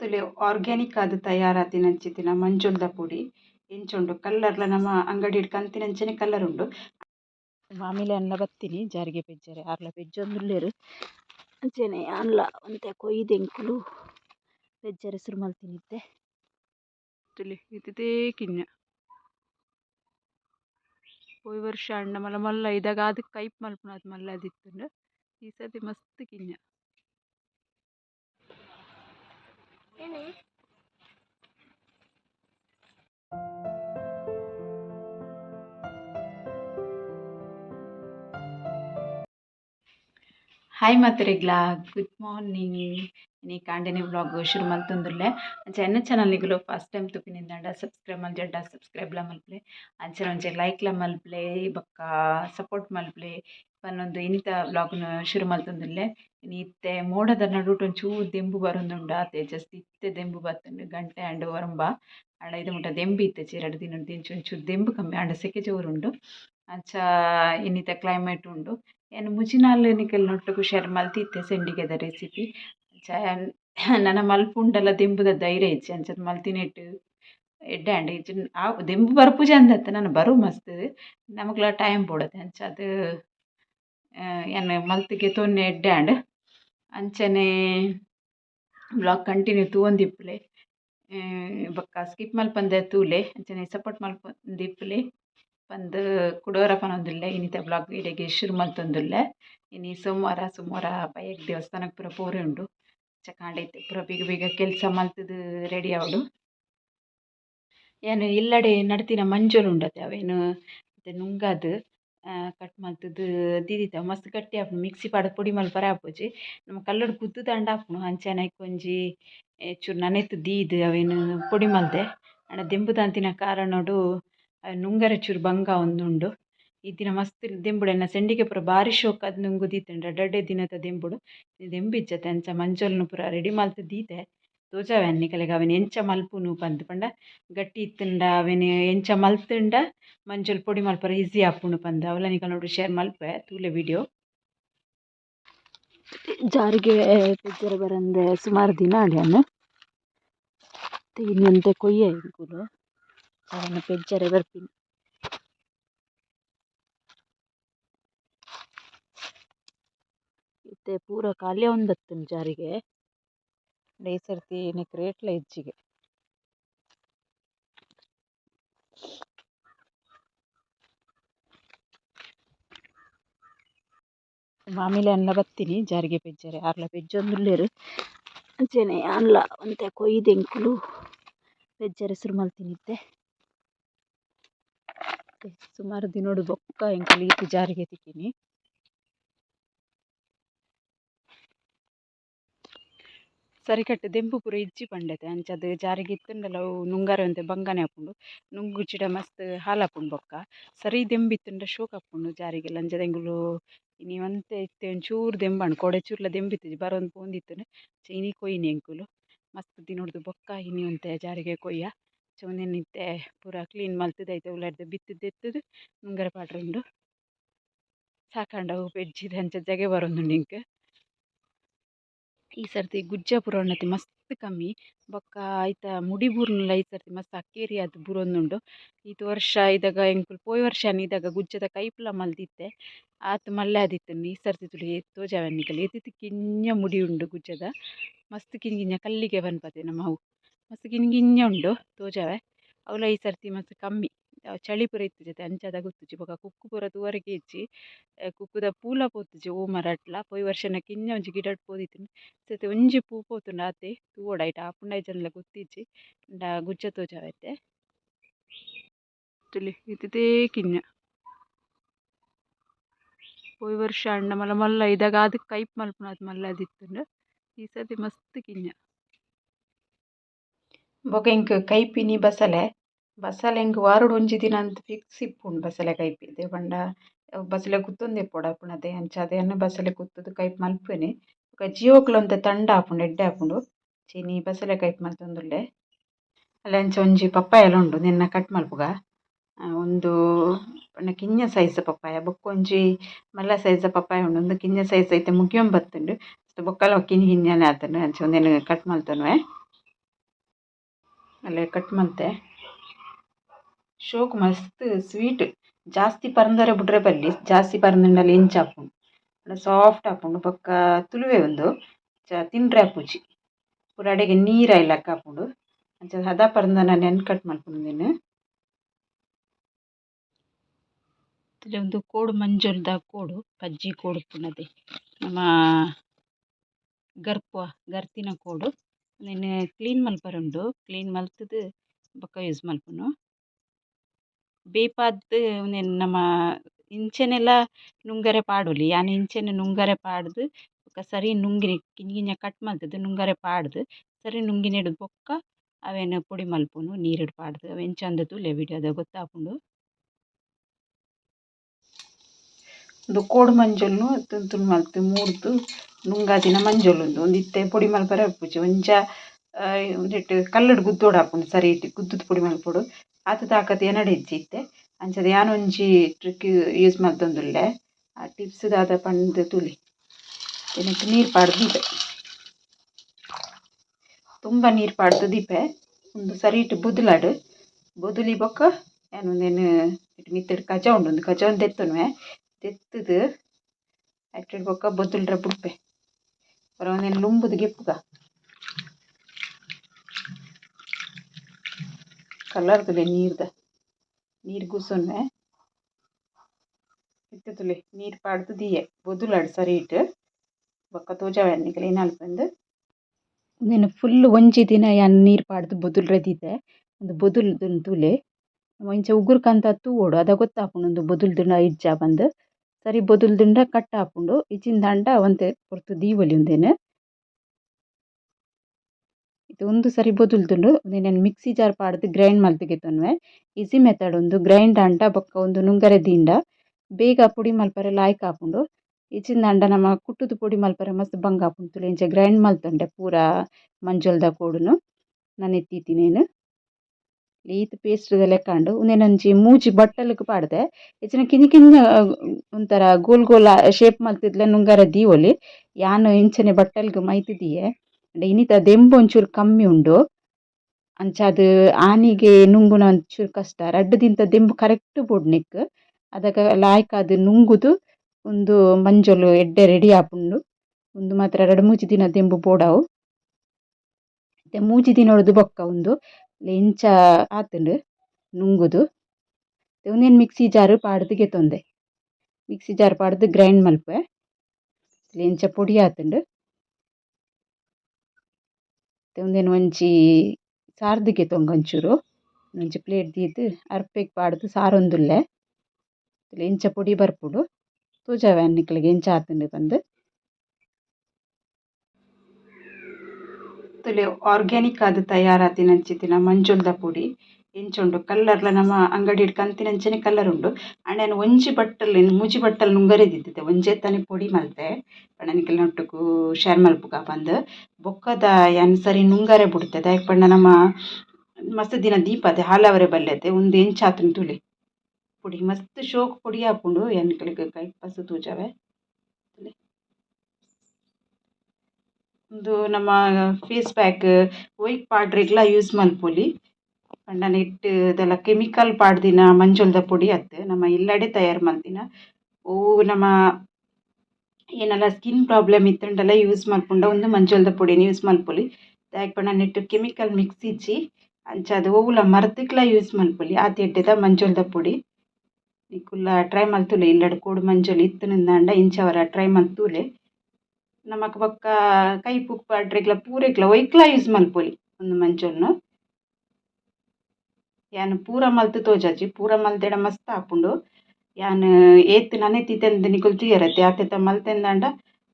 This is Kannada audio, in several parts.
ತುಲೆ ಆರ್ಗ್ಯಾನಿಕ್ ಆದ್ ತಯಾರಾತಿನಂಚಿತ್ತಿನ ಮಂಜುಳದ ಪುಡಿ ಎಂಚುಂಡು ಕಲ್ಲರ್ಲ ನಮ ಅಂಗಡಿಡ್ ಕಂತಿನಂಚನೆ ಕಲ್ಲರ್ ಉಂಡು. ಮಾಮಿಲೆ ಅನ್ಲ ಬತ್ತಿನಿ ಜಾರಿಗೆ ಪೆಜ್ಜರೆ ಆರ್ಲ ಪೆಜ್ಜೊಂದುಲ್ಲೆರ್ ಅಂಚನೆ ಅನ್ಲ ಒಂತೆ ಕೊಯ್ದು ಎಂಕುಲು ಪೆಜ್ಜರೆ ಸುರು ಮಲ್ತಿನಿದ್ದೆ ತುಲೆ ಇತ್ತಿದೇ ಕಿನ್ನ ಪೋಯಿ ವರ್ಷ ಅಣ್ಣ ಮಲ್ಲ ಮಲ್ಲ ಇದಾಗ ಆದ್ ಕೈಪ್ ಮಲ್ಪುನ ಅದು ಮಲ್ಲ ದಿತ್ತುಂಡು ಈ ಸತಿ ಮಸ್ತ್ ಕಿನ್ನ ಹಾಯ್ ಮಾತೆರೆಗ್ಲ ಗುಡ್ ಮಾರ್ನಿಂಗ್ ಇನಿ ಕಾಂಡೆನೆ ವ್ಲಾಗ್ ಶುರು ಮಲ್ತೊಂದುಲ್ಲೆ ಅಂಚ ಎನ್ನ ಚಾನಲ್ ನಿಗುಲು ಫಸ್ಟ್ ಟೈಮ್ ತುಪಿನಿಂದಾಂಡ ಸಬ್ಸ್ಕ್ರೈಬ್ ಮಲ್ಜಡ್ಡ ಸಬ್ಸ್ಕ್ರೈಬ್ಲ ಮಲ್ಪಲೆ ಅಂಚನೆ ಒಂಜಿ ಲೈಕ್ಲ ಮಲ್ಪಲೆ ಬೊಕ್ಕ ಸಪೋರ್ಟ್ ಮಲ್ಪಲೆ ಪನ್ನೊಂದು ಇನಿತ ಬ್ಲಾಗ್ನ ಶುರು ಮಲ್ತೊಂದುಲ್ಲೆ ಇತ್ತೆ ಮೋಡದ ನಡುಟ್ ಒಂಚೂರು ದೆಂಬು ಬರೊಂದುಂಡು ಆತೆ ಜಸ್ಟ್ ಇತ್ತೆ ದೆಂಬು ಬತ್ತುಂಡು ಗಂಟೆ ಆಂಡ್ ಒರಂಬ. ಆಂಡ ಇದು ಮುಟ ದೆಂಬು ಇತ್ತೆ ಎರಡು ದಿನ ದಿಂಚಿ ಒಂಚೂರು ದೆಂಬು ಕಮ್ಮಿ ಆಂಡ ಸೆಕೆ ಜೋರುಂಡು. ಅಂಚ ಇನ್ನಿತ ಕ್ಲೈಮೇಟ್ ಉಂಡು. ಏನು ಮುಜಿನಾಲ್ ನಿಕುಲು ನೊಟ್ಟು ಶೇರ್ ಮಲ್ತಿತ್ತೆ ಸೆಂಡಿಗೆದ ರೆಸಿಪಿ ಅಂಚ ನನ್ನ ಮಲ್ಪುಂಡಲ ದೆಂಬುದ ಧೈರ್ಯ ಇಚ್ಚೆ ಅಂಚಾದ್ ಮಲ್ತಿನೆಟ್ಟು ಎಡ್ಡೆ ಆಂಡ ಇಜ್ಜಿ, ಆ ದೆಂಬು ಬರ್ಪುಜಿ ಅಂದತ್ತ, ನಾನು ಬರು ಮಸ್ತ್. ನಮಕ್ಲ ಟೈಮ್ ಬೋಡತೆ ಅಂಚಾದ್ ಎನ್ನ ಮಲ್ತಿಗೆ ತೋನೆ ಎಡ್ಡೆ ಅಂಚನೆ ವ್ಲಾಗ್ ಕಂಟಿನ್ಯೂ ತೂವೊಂದಿಪ್ಪುಲೆ ಬೊಕ್ಕ ಸ್ಕಿಪ್ ಮಲ್ಪಂದೆ ತೂಲೆ. ಅಂಚನೆ ಸಪೋರ್ಟ್ ಮಲ್ಪೊಂದಿಪ್ಪುಲೆ ಪಂದ್ ಕುಡೋರ ಪನೊಂದುಲ್ಲೆ ಇನಿತ ಬ್ಲಾಗ್ ಇಡೆಗ್ ಶುರು ಮಲ್ತೊಂದುಲ್ಲೆ. ಇನಿ ಸೋಮವಾರ ಸೋಮವಾರ ಬಯ್ಯಗ್ ದೇವಸ್ಥಾನಗ್ ಪೂರ ಪೋರೆ ಉಂಡು. ಚಕಾಂಡೈತೆ, ಪೂರ ಬೇಗ ಬೀಗ ಕೆಲಸ ಮಲ್ತುದು ರೆಡಿ ಆವೊಡು ಏನು, ಇಲ್ಲಡೆ ನಡ್ತಿನ ಮಂಜೊಲು ಉಂಡತೆ ಅವೇನ್? ಇತ್ತೆ ನುಂಗದ್. ಕಟ್ ಮಲ್ತುದು ದೀದಿತ್ತ ಮಸ್ತ್ ಗಟ್ಟಿ ಆಪುಂಡು ಮಿಕ್ಸಿ ಪಾಡ್ ಪೊಡಿ ಮಲ್ಪರೆ ಆಪುಜಿ ನಮ ಕಲ್ಲುಡು ಗುದ್ದುದಾಂಡ ಆಪುಂಡು ಅಂಚನೆ ಒಂಜಿ ಚೂರು ನನೆತ್ ದೀದ್ ಅವೆನ್ ಪೊಡಿ ಮಲ್ದೆ. ಆಂಡ ದೆಂಬುದಂತಿನ ಕಾರಣೊಡು ಅವೆನ್ ನುಂಗರೆ ಚೂರು ಬಂಗ ಉಂದುಂಡು ಈ ದಿನ ಮಸ್ತ್ ದೆಂಬುಡು. ಎನ್ನ ಸೆಂಡಿಗೆ ಪೂರ ಬಾರಿ ಶೋಕಾದ್ ನುಂಗು ದೀತೆಂಡ್ ರಡ್ಡಡ್ಡೆ ದಿನದ ದೆಂಬುಡು. ದೆಂಬು ಇಜ್ಜತೆ ಅಂಚ ಮಂಜೊಲ್ನು ಪೂರ ರೆಡಿ ಮಲ್ತ್ ದೀತೆ. ತೋಜಾವೆ ಅನ್ನಿಕಲೆಗ್ ಅವೆನ್ ಎಂಚ ಮಲ್ಪುನು ಪಂದ್ ಪಂಡ ಗಟ್ಟಿ ಇತ್ತುಂಡ ಅವೆನ್ ಎಂಚ ಮಲ್ತುಂಡ ಮಂಜೊಲ್ ಪೊಡಿ ಮಲ್ಪರೆ ಈಸಿ ಆಪುಂಡು ಪಂದ್ ಅವಲ ನಿಕಲ್ನೊಡು ಶೇರ್ ಮಲ್ಪೆ ತೂಲೆ ವಿಡಿಯೋ ಜಾರಿಗೆ ಪೆಜ್ಜರೆ ಬರಂದೆ ಸುಮಾರು ದಿನ ಆಂಡ್ಯಾನ್ ಇನ್ನೊಂತೆ ಕೊಯ್ಯ ಎಂಕುಲು ಅವನ ಪೆಜ್ಜರೆ ಬರ್ಪಿನಿ ಇತ್ತೆ ಪೂರ ಖಾಲಿ ಆವೊಂದಿತ್ತುಂಡು ಜಾರಿಗೆ ಈ ಸರ್ತಿ ನೆಕ್ ರೇಟ್ಲ ಹೆಚ್ಚಿಗೆ ಮಾಮಿಲೆ ಅನ್ಲ ಬತ್ತಿನಿ ಜಾರಿಗೆ ಪೆಜ್ಜರೆ ಆರ್ಲ ಪೆಜ್ಜೊಂದುಲ್ಲೆರ್ ಅಂಚನೆ ಅನ್ಲ ಒಂತೆ ಕೊಯ್ದು ಎಂಕುಲು ಪೆಜ್ಜರೆ ಸುರು ಮಲ್ತಿನಿತ್ತೆ ಸುಮಾರು ದಿನೊಡು ಬೊಕ್ಕ ಎಂಕುಲು ಈತ್ ಜಾರಿಗೆ ತಿಕ್ಕಿನಿ ಸರಿಕಟ್ ದೆಂಬು ಪೂರ ಇಜ್ಜಿ ಪಂಡೆತೆ. ಅಂಚಾದ್ ಜಾರಿಗೆ ಇತ್ತುಂಡಲ ಅವು ನುಂಗರೆ ಒಂತೆ ಬಂಗನೆ ಆಪುಂಡು ನುಂಗುಚಿಡ ಮಸ್ತ್ ಹಾಲಾಪುಂಡು ಬೊಕ್ಕ. ಸರಿ ದೆಂಬು ಇತ್ತುಂಡ ಶೋಕ್ ಆಪುಂಡು ಜಾರಿಗೆಲ ಅಂಚಾದ್ ಇನಿ ಒಂತೆ ಇತ್ತೆ ಒಂಚೂರು ದೆಂಬಾಂಡ್ ಕೊಡೆ ಚೂರ್ಲ ದೆಂಬು ಇತ್ತಿಜಿ ಬರೊಂದು ಪೋಂದಿತ್ತುಂಡು ಇನಿ ಕೊಯ್ಯಿನಿ ಎಂಕುಲು ಮಸ್ತ್ ದಿನೊಡ್ದು ಬೊಕ್ಕ ಇನಿ ಒಂತೆ ಜಾರಿಗೆ ಕೊಯ್ಯ. ಅಂಚ ಇತ್ತೆ ಪೂರ ಕ್ಲೀನ್ ಮಲ್ತುದು ಐತೆ ಉಲರ್ದು ಬಿತ್ತುದು ದೆತ್ತುದು ನುಂಗರೆ ಪಾಡ್ರೆ ಉಂಡು ಸಾಕಾಂಡ ಅವು ಪೆಜ್ಜಿದ್ ಜಾಗೆ ಜಗೆ ಬರೊಂದುಂಡು ಎಂಕ್ ಈ ಸರ್ತಿ ಗುಜ್ಜ ಪೂರ ಮಸ್ತ್ ಕಮ್ಮಿ. ಬೊಕ್ಕ ಐತ ಮುಡಿ ಬೂರ್ನಲ ಈ ಸರ್ತಿ ಮಸ್ತ್ ಅಕ್ಕೇರಿ ಆದ್ ಬೂರೊಂದುಂಡು. ಈತ್ ವರ್ಷ ಇದಾಗ ಎಂಕುಲು ಪೋಯಿ ವರ್ಷ ಇದಾಗ ಗುಜ್ಜದ ಕೈಪುಲ ಮಲ್ದಿತ್ತೆ. ಆತ್ ಮಲ್ಲೆ ಆದಿತ್ತುಂಡು ಈ ಸರ್ತಿ ತುಲಿ ತೋಜಾವೆ ಅನ್ನಿಕುಲು ಏತ್ ಕಿಂಜ ಮುಡಿ ಉಂಡು ಗುಜ್ಜದ. ಮಸ್ತ್ ಕಿಂಗಿಂಜ ಕಲ್ಲಿಗೆ ಬನ್ಪತೆ ನಮ ಅವು. ಮಸ್ತ್ ಕಿನ್ನ ಉಂಡು ತೋಜಾವೆ. ಅವಲ ಈ ಸರ್ತಿ ಮಸ್ತ್ ಕಮ್ಮಿ. ಚಳಿ ಪೂರ ಇತ್ತಿಜತೆ ಅಂಚಾದ ಗೊತ್ತುಜಿ ಬೊಕ ಕುಕ್ಕು ಪೂರ ತೂವರೆ ಕೇಜಿ ಕುಕ್ಕುದ ಪೂಲ ಪೋತುಜೆ ಓ ಮರಟ್ಲ. ಪೋಯಿ ವರ್ಷ ಕಿಂಜ ಒಂಜಿ ಗಿಡಡ್ ಪೋದಿತ್ತುಂಡು ಈ ಒಂಜಿ ಪೂ ಪೋತುಂಡು ಆತೆ ತೂವೊಡು ಐಟ್. ಆಪುಂಡು ಐತಂದ್ಲ ಗೊತ್ತಿಜ್ಜಿ. ಆಂಡ ಗುಜ್ಜ ತೋಜಾವೆ ತುಲಿ ಇತ್ತಿದೇ ಕಿನ್ನ. ಪೊಯಿ ವರ್ಷ ಅಂಡ ಮಲ್ಲ ಮಲ್ಲ ಇದಾಗ ಆದ್ ಕೈಪ್ ಮಲ್ಪುನ, ಅದು ಮಲ್ಲ ದಿತ್ತುಂಡು ಈ ಸರ್ತಿ ಮಸ್ತ್ ಕಿಂಜ ಬೊಕ ಎಂಕ್ ಕೈಪಿನಿ ಬಸಳೆ. ಬಸಳೆ ಎಂಕ್ ವಾರಡ್ ಒಂಜಿ ದಿನ ಅಂದ್ ಫಿಕ್ಸ್ ಇಪ್ಪುಂಡು ಬಸಳೆ ಕೈಪಿ ದಾಯೆ ಪಂಡ ಬಸಳೆ ಕುತ್ತೊಂದು ಎಪ್ಪೊಡು ಆಪುಂಡತೆ ಅಂಚಾದ್ ಎನ್ನ ಬಸಳೆ ಕುತ್ತುದು ಕೈಪ್ ಮಲ್ಪುವೆನೆ ಬೊಕ ಜಿಯೋಕ್ಲ ಒಂತೆ ತಂಡ ಆಪುಂಡು ಎಡ್ಡೆ ಆಪುಂಡು ಚೀನಿ ಬಸಳೆ ಕೈಪ್ ಮಲ್ತೊಂದುಲ್ಲೆ. ಅಲ್ಲ ಅಂಚ ಒಂಜಿ ಪಪ್ಪಾಯಲ ಉಂಡು, ನಿನ್ನ ಕಟ್ ಮಲ್ಪುಗ. ಒಂದು ಪಂಡ ಸೈಜ್ ಪಪ್ಪಾಯ. ಬೊಕ ಒಂಜಿ ಮಲ್ಲ ಸೈಜ್ ಪಪ್ಪಾಯ ಉಂಡು. ಉಂದು ಕಿಂಜ ಸೈಜ್ ಐತೆ ಮುಗಿಯೊಂದು ಬತ್ತುಂಡು ಬೊಕ್ಕಲ ಕಿಂಜ ಕಿಂಜನೆ ಆತುಂಡು. ಅಂಚ ಉಂದೆನ್ ಕಟ್ ಮಲ್ತನ್ವೆ ಅಲ್ಲೇ ಕಟ್ ಮಲ್ತೆ. ಶೋಕ್ ಮಸ್ತ್ ಸ್ವೀಟ್ ಜಾಸ್ತಿ ಪರಂದರೆ ಬಿಡ್ರೆ ಬಲ್ಲಿ ಜಾಸ್ತಿ ಪರಂದುಂಡಲ ಎಂಚ ಆಪುಂಡು ಸಾಫ್ಟ್ ಆಪುಂಡು ಬೊಕ್ಕ ತುಲುವೆ ಉಂದು ಚ ತಿನ್ರೆ ಆಪುಜಿ ಪೂರ ಅಡೆಗ್ ನೀರ್ ಆಯಿಲಕ ಆಪುಂಡು ಅಂಚ, ಹದ ಪರ್ಂದನ ನೆನ್ ಕಟ್ ಮಲ್ಪುಂಡುಂದೆನ್ ಒಂದು ಕೋಡು ಮಂಜೊಲ್ದ ಕೋಡು ಕಜ್ಜಿ ಕೋಡು ಉಪ್ಪುನದೆ ನಮ ಗರ್ಪುವ, ಗರ್ತಿನ ಕೋಡು. ನೆನ್ನೆ ಕ್ಲೀನ್ ಮಲ್ಪರೆ ಕ್ಲೀನ್ ಮಲ್ತುದು ಬೊಕ ಯೂಸ್ ಮಲ್ಪುನು. ಬೇಪಾದ್ ಉಂದೆನ್ ನಮ ಇಂಚೆನೆಲ ನುಂಗರೆ ಪಾಡೊಲಿ. ಯಾನ್ ಇಂಚೆನೆ ನುಂಗರೆ ಪಾಡ್ದ್ ಬೊಕ ಸರಿ ನುಂಗಿನಿ ಕಿಂಜ ಕಿಂಜ ಕಟ್ ಮಲ್ತುದು ನುಂಗರೆ ಪಾಡ್ದ್. ಸರಿ ನುಂಗಿನೆಡ್ ಬೊಕ್ಕ ಅವೆನ್ ಪೊಡಿ ಮಲ್ಪುನು, ನೀರುಡು ಪಾಡ್ದ್. ಅವು ಎಂಚ ತೂಲೆ ಅದ ಗೊತ್ತಾಪುಂಡು. ಉಂದು ಕೋಡು ಮಂಜೊಲ್ನು ತುಲು ತುಲು ಮಲ್ತ್ ಮೂರ್ದು ನುಂಗಾದಿನ ಮಂಜೊಲ್ ಉಂದು ಇತ್ತೆ ಪೊಡಿ ಮಲ್ಪರೆ ಉಪ್ಪುಜಿ ಒಂಜ ನೆಟ್ ಕಲ್ಲುಡು ಗುದ್ದೊಡು ಆಪುಂಡು ಸರಿಟ್ ಗುದ್ದುದು ಪುಡಿ ಮಲ್ಪೊಡು. ಆತ್ ತಾಕತ್ ಎನಡೆ ಇಜ್ಜಿ ಇತ್ತೆ ಯಾನೊಂಜಿ ಟ್ರಿಕ್ ಯೂಸ್ ಮಲ್ತೊಂದುಲ್ಲೆ ಆ ಟಿಪ್ಸ್ ದಾದ ಪಂಡ್ ತುಲಿ. ಏನಕ್ಕೆ ನೀರ್ ಪಾಡ್ದಿದೆ ತುಂಬ ನೀರ್ ಪಾಡ್ದ್ ದೀಪೆ. ಒಂದು ಸರಿ ಇಟ್ಟು ಬುದುಲಾಡು. ಬೊದುಲಿ ಬೊಕ ಏನೊಂದೇನು ಇಟ್ಟು ಮಿತ್ತೆಡ್ ಕಜ ಉಂಡು. ಉಂದು ಕಜಾನ್ ದೆತ್ತೊನುವೆ ದೆತ್ತುದು ಐಟೆಡ್ ಬೊಕ ಬೊದುಲ್ರೆ ಬುಡ್ಪೆ. ಒರ ಒಂದೇನು ಲುಂಬುದು ಗೆಪ್ಪುಗ. ಕಲರ್ ತುಲೆ ನೀರ್ದ ನೀರ್ ಗುಸೊನ್ನೆ ಇತ್ತೆ ತುಲೆ ನೀರ್ ಪಾಡ್ದ್ ದಿಯೆ ಬೊದುಲಾಡ್ ಸರಿಟ್ ಬೊಕ ತೋಜಾವೆ ನಿಕುಲು ಏನ ಅಲ್ಪಂದ್ ಉಂದೆನ್ ಫುಲ್ಲ್ ಒಂಜಿ ದಿನ ಯಾನ್ ನೀರ್ ಪಾಡ್ದ್ ಬೊದುಲ್ರೆ ದೀತೆ ಉಂದು ಬೊದುಲ್ದುನ್ ತೂಲೆ ನಮ ಇಂಚ ಉಗುರು ಕಂತ ತೂವೊಡು ಅದ ಗೊತ್ತಾಪುಂಡು ಉಂದು ಬೊದುಲ್ದುಂಡ ಇಜ್ಜ ಪಂದ್ ಸರಿ ಬೊದುಲ್ದುಂಡ ಕಟ್ ಆಪುಂಡು ಇಜ್ಜಿಂಡ ಅಂಡ ಒಂತೆ ಪೊರ್ತು ದೀವೊಲಿ ಉಂದೆನ್ ಇತ್ತೆ ಉಂದು ಸರಿ ಬೊದುಲ್ದುಂಡು ಉಂದೆನ್ ಮಿಕ್ಸಿ ಜಾರ್ ಪಾಡ್ದ್ ಗ್ರೈಂಡ್ ಮಲ್ತುಗೆತೊನ್ವೆ ಈಸಿ ಮೆಥಡ್ ಉಂದು ಗ್ರೈಂಡ್ ಆಂಡ ಬೊಕ್ಕ ಉಂದು ನುಂಗರೆ ದಿಂಡ, ಬೇಗ ಪುಡಿ ಮಲ್ಪರೆ ಲಾಯ್ಕ್ ಆಪುಂಡು ಇಜ್ಜಿಂದ ಆಂಡ ನಮ ಕುಟ್ಟುದು ಪುಡಿ ಮಲ್ಪರೆ ಮಸ್ತ್ ಬಂಗ ಆಪುಂಡು ತುಲೆ. ಇಂಚ ಗ್ರೈಂಡ್ ಮಲ್ತೊಂಡೆ ಪೂರ ಮಂಜೊಲ್ದ ಕೋಡುನು. ನನ ಎತ್ತಿತ್ತಿನೇನ್ ಈತ್ ಪೇಸ್ಟ್ ಲೆಕ್ಕ ಉಂಡು ಉಂದೆನ್ ಒಂಜಿ ಮೂಜಿ ಬಟ್ಟಲ್ಗ್ ಪಾಡ್ದೆ. ಇಜ್ಜಿನ ಕಿಂಜ ಕಿನ್ನ ಒಂತರ ಗೋಲ್ ಗೋಲ್ ಶೇಪ್ ಮಲ್ತಿದ್ಲ ನುಂಗರೆ ದೀವೊಲಿ. ಯಾನ್ ಇಂಚನೆ ಬಟ್ಟಲ್ಗ್ ಮೈತ್ ದಿಯೆ ಆಂಡ ಇನ್ನಿತ ದೆಂಬು ಒಂಚೂರು ಕಮ್ಮಿ ಉಂಡು. ಅಂಚಾದ್ ಆನಿಗೆ ನುಂಗುನ ಒಂಚೂರು ಕಷ್ಟ. ರಡ್ಡ್ ದೆಂಬು ಕರೆಕ್ಟ್ ಬುಡ್ನಿಕ್ ಅದಕ ಅದಕ್ಕ ಲಾಯ್ಕ್ ಆದ್ ನುಂಗುದು ಉಂದು ಮಂಜೊಲ್ ಎಡ್ಡೆ ರೆಡಿ ಆಪುಂಡು. ಉಂದು ಮಾತ್ರ ರಡ್ಡ್ ಮೂಜಿ ದಿನ ದೆಂಬು ಬೋಡಾವು ಇತ್ತೆ ಮೂಜಿ ದಿನೊಡ್ದು ಬೊಕ್ಕ ಉಂದು ಇಂಚ ಆತುಂಡು, ನುಂಗುದು. ಒಂದೇನು ಮಿಕ್ಸಿ ಜಾರು ಪಾಡ್ದ್ ಗೆತೊಂದೆ ಮಿಕ್ಸಿ ಜಾರ್ ಪಾಡ್ದ್ ಗ್ರೈಂಡ್ ಮಲ್ಪೆ ಲೇಂಚ ಪುಡಿ ಆತುಂಡು. ಉಂದೆನ್ ಒಂಜಿ ಸಾರ್ದ್ ತೊಂಗೊಂಚೂರು ಒಂಚೂರು. ಒಂಜಿ ಪ್ಲೇಟ್ ದೀದ್ ಅರ್ಪೆಗ್ ಪಾಡ್ದ್ ಸಾರೊಂದುಲ್ಲೆ. ಎಂಚ ಪುಡಿ ಬರ್ಪುಡು. ತೋಜಾವೆ ನಿಕುಲ್ಗೆ ಎಂಚ ಆತುಂಡು ಪಂದ್ ತುಲೆ ಆರ್ಗ್ಯಾನಿಕ್ ಆದ್ ತಯಾರಾತಿನಂಚಿತ್ತಿನ ಮಂಜೊಲ್ದ ಪೊಡಿ. ಎಂಚುಂಡು ಕಲ್ಲರ್ಲ ನಮ ಅಂಗಡಿಡ್ ಕಂತಿನಂಚನೆ ಕಲ್ಲರ್ ಉಂಡು ಆಂಡ ಒಂಜಿ ಬಟ್ಟಲ್ ಮೂಜಿ ಬಟ್ಟಲ್ ನುಂಗರೆ ದೀತೆತೆ ಒಂಜೆತ್ತನೆ ಪೊಡಿ ಮಲ್ತೆ. ಪಂಡ ನಿಕುಲ್ನ ಒಟ್ಟುಗು ಶೇರ್ ಮಲ್ಪುಗ ಪಂದ್ ಬೊಕ್ಕದ ಯಾನ್ ಸರಿ ನುಂಗರೆ ಬುಡ್ತೆ ದಾಯೆ ಪಂಡ ನಮ ಮಸ್ತ್ ದಿನ ದೀಪದೆ ಹಾಲವರೆ ಬಲ್ಲೆತೆ ಉಂದು ಎಂಚ ತುಳಿ ಪುಡಿ ಮಸ್ತ್ ಶೋಕು ಪುಡಿ ಆಪುಂಡು. ಯಾನ್ ಕೈ ಪಸು ತೂಜವೆ. ಉಂದು ನಮ್ಮ ಫೇಸ್ ಪ್ಯಾಕ್ ವೈಟ್ ಪಾಡ್ರೆಗ್ಲ ಯೂಸ್ ಮಲ್ಪೊಲಿ. ಪಂಡ ನೆಟ್ಟ್ ಇದೆಲ್ಲ ಕೆಮಿಕಲ್ ಪಾಡ್ದಿನ ಮಂಜುಳದ ಪುಡಿ ಅತ್ತ್, ನಮ್ಮ ಇಲ್ಲಡೆ ತಯಾರು ಮಲ್ತಿನ ಒವು ನಮ ಏನೆಲ್ಲ ಸ್ಕಿನ್ ಪ್ರಾಬ್ಲಮ್ ಇತ್ತಂಡೆಲ್ಲ ಯೂಸ್ ಮಲ್ಪುಂಡ ಉಂದು ಮಂಜುಳದ ಪುಡಿನ ಯೂಸ್ ಮಲ್ಪೊಲಿ ದಾಯೆ ಪಂಡ ನೆಟ್ಟ್ ಕೆಮಿಕಲ್ ಮಿಕ್ಸ್ ಇಜ್ಜಿ ಅಂಚದ ಒವುಲ ಮರ್ದಿಕ್ಲ ಯೂಸ್ ಮಲ್ಪೊಲಿ ಆ ಎಡ್ಡೆದ ಮಂಜುಳದ ಪುಡಿ. ನಿಕುಲ್ಲ ಟ್ರೈ ಮಲ್ತುಲೆ ಇಲ್ಲಡ್ ಕೋಡು ಮಂಜೊಲ್ ಇತ್ತನಿಂದಾಂಡ ಇಂಚವರ ಟ್ರೈ ಮಲ್ತೂಲೆ ನಮಕ್ ಕೈ ಪುಕ್ ಪಾಡ್ರೆಗ್ಲ, ಪೂರೆಗ್ಲ ಒಯ್ಕ್ಲ ಯೂಸ್ ಮಲ್ಪೊಲಿ ಒಂದು ಮಂಜೊಲ್ನು ಯಾನ್ ಪೂರ ಮಲ್ತ್ ತೋಜಾಜಿ ಪೂರ ಮಲ್ದೆಡ ಮಸ್ತ್ ಆಪುಂಡು ಯಾನ್ ಏತ್ ನನೆತಿತ್ತೆಂದ್ ನಿಕುಲು ತೂಯೆರೆ ಆತೆತ ಮಲ್ತೆಂದಾಂಡ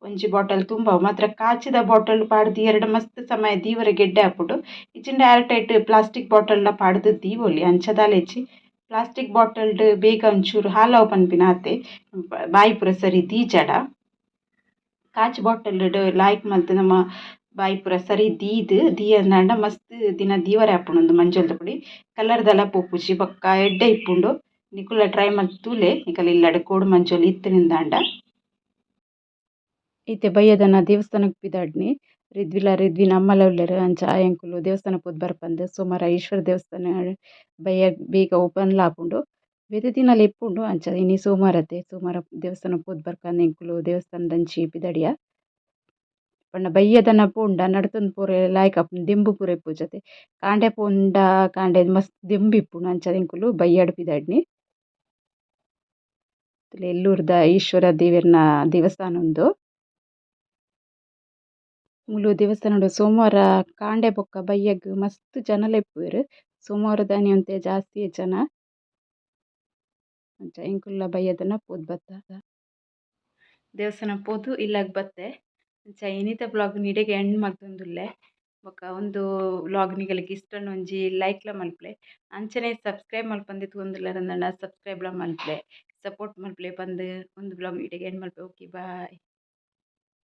ಒಂಜಿ ಬಾಟಲ್ ತುಂಬಾವು ಮಾತ್ರ ಕಾಚಿದ ಬಾಟಲ್ ಪಾಡ್ದ್ ದೀಯೆರೆ ಮಸ್ತ್ ಸಮಯ ದೀವರೆ ಗೆಡ್ಡೆ ಆಪುಂಡು ಇಜ್ಜಿಂಡ ಏರ್ ಟೈಟ್ ಪ್ಲಾಸ್ಟಿಕ್ ಬಾಟಲ್ ಪಾಡ್ದ್ ದೀವೊಲಿ ಅಂಚ ದಾಲೆಜಿ ಪ್ಲಾಸ್ಟಿಕ್ ಬಾಟಲ್ಡ್ ಬೇಗ ಒಂಚೂರು ಹಾಲವ್ ಪನ್ಪಿನ ಆತೆ ಬಾಯಿ ಪೂರ ಸರಿ ದೀಜಾಡ ಕಾಚ್ ಬಾಟಲ್ಡ್ ಲಾಯ್ಕ್ ಮಲ್ತ್ ನಮ ಬಾಯಿ ಪೂರ ಸರಿ ದೀದ್ ದೀಯೆಂದಾಂಡ ಮಸ್ತ್ ದಿನ ದೀವರೆ ಆಪುಂಡು ಉಂದು ಮಂಜೊಲ್ದ ಪೊಡಿ ಕಲರ್ ದಾಲ ಪೋಪುಜಿ ಬೊಕ್ಕ ಎಡ್ಡೆ ಇಪ್ಪುಂಡು ನಿಕುಲ ಟ್ರೈ ಮಲ್ತೂಲೆ ನಿಕಲ್ ಇಲ್ಲಡ್ ಕೋಡು ಮಂಜೊಲ್ ಇತ್ತಿನಿಂದಾಂಡ ಇತ್ತೆ ಬಯ್ಯದನ ದೇವಸ್ಥಾನಗ್ ಪಿದಾಡ್ನಿ ರಿದ್ವಿಲ ರಿದ್ವಿನ ಅಮ್ಮಲ ಉಲ್ಲೆರ್ ಅಂಚ ಎಂಕುಲು ದೇವಸ್ಥಾನ ಪೋದು ಬರ್ಪಂದ್ ಸುಮಾರು ಈಶ್ವರ ದೇವಸ್ಥಾನ ಬಯ್ಯ ಬೇಗ ಓಪನ್ಲ ಆಪುಂಡು ಬೇತೆ ದಿನಾಲ ಇಪ್ಪುಂಡು ಅಂಚ ಇನಿ ಸೋಮವಾರತೆ ಸೋಮವಾರ ದೇವಸ್ಥಾನ ಪೋದು ಬರ್ಪಂದ್ ಎಂಕುಲು ದೇವಸ್ಥಾನದಂಚಿ ಪಿದಡಿಯ ಪಂಡ ಬಯ್ಯದನ ಪೋಂಡ ನಡತೊಂದು ಪೂರೆ ಲಾಯ್ಕ್ ಆಪುಂಡು ದೆಂಬು ಪೂರ ಇಪ್ಪುಜತೆ. ಕಾಂಡೆ ಪೋಂಡ, ಕಾಂಡೆ ಮಸ್ತ್ ದೆಂಬು ಇಪ್ಪುಂಡು ಅಂಚ ಎಂಕುಲು ಬಯ್ಯಡ್ ಪಿದಡ್ನಿ ಎಲ್ಲೂರ್ದ ಈಶ್ವರ ದೇವೆರ್ನ ದೇವಸ್ಥಾನ ಉಂದು. ಮೂಲು ದೇವಸ್ಥಾನಡು ಸೋಮವಾರ ಕಾಂಡೆ ಬೊಕ್ಕ ಬಯ್ಯಗ್ ಮಸ್ತ್ ಜನಲ ಇಪ್ಪುವೆರ್ ಸೋಮವಾರ ದಾನಿ ಜಾಸ್ತಿ ಜನ. ಅಂಚ ಎಂಕುಲ್ಲ ಬಯ್ಯದನ ಪೋದು ಬತ್ತ. ದೇವಸ್ಥಾನ ಪೋದು ಇಲ್ಲಗ್ ಬತ್ತೆ. ಅಂಚ ಬ್ಲಾಗ್ ಇಡೆಗ್ ಎಂಡ್ ಮಲ್ತೊಂದುಲ್ಲೆ ಬೊಕ ಉಂದು ವ್ಲಾಗ್ ನಿಕುಲುಗೆ ಇಷ್ಟನ್ ಒಂಜಿ ಲೈಕ್ಲ ಮಲ್ಪುಲೆ. ಅಂಚನೆ ಸಬ್ಸ್ಕ್ರೈಬ್ ಮಲ್ಪಂದೆ ತೂವೊಂದುಲ್ಲೆರ್ ಅಂದಾಂಡ ಸಬ್ಸ್ಕ್ರೈಬ್ಲ ಮಲ್ಪುಲೆ. ಸಪೋರ್ಟ್ ಮಲ್ಪುಲೆ ಪಂದ್ ಉಂದು ಬ್ಲಾಗ್ ಇಡೆಗ್ ಎಂಡ್ ಮಲ್ಪೆ ಓಕೆ ಬಾಯ್